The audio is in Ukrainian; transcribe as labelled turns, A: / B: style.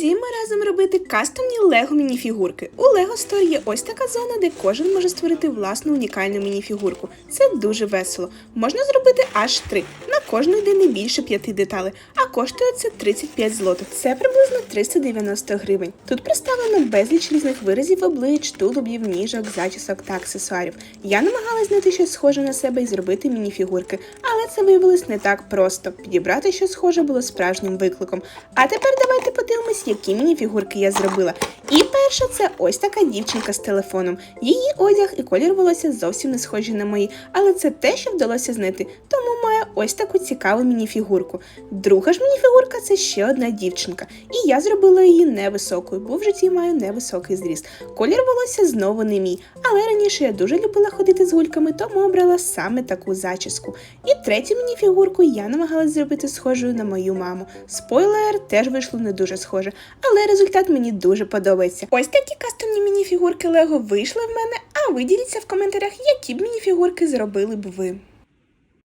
A: Ходімо разом робити кастомні лего мініфігурки. У Lego Store є ось така зона, де кожен може створити власну унікальну мініфігурку. Це дуже весело. Можна зробити аж три. На кожну йде не більше п'яти деталей, коштує це 35 злотих. Це приблизно 390 гривень. Тут представлено безліч різних виразів облич, тулубів, ніжок, зачісок та аксесуарів. Я намагалась знайти щось схоже на себе і зробити мініфігурки, але це виявилось не так просто. Підібрати щось схоже було справжнім викликом. А тепер давайте подивимось, які мініфігурки я зробила. І перша це ось така дівчинка з телефоном. Її одяг і колір волосся зовсім не схожі на мої, але це те, що вдалося знайти. Ось таку цікаву мініфігурку. Друга ж мініфігурка це ще одна дівчинка, і я зробила її невисокою, бо в житті маю невисокий зріст. Колір волосся знову не мій, але раніше я дуже любила ходити з гульками, тому обрала саме таку зачіску. І третю мініфігурку я намагалась зробити схожою на мою маму. Спойлер теж вийшло не дуже схоже, але результат мені дуже подобається. Ось такі кастомні мініфігурки Лего вийшли в мене, а ви діліться в коментарях, які б мініфігурки зробили б ви.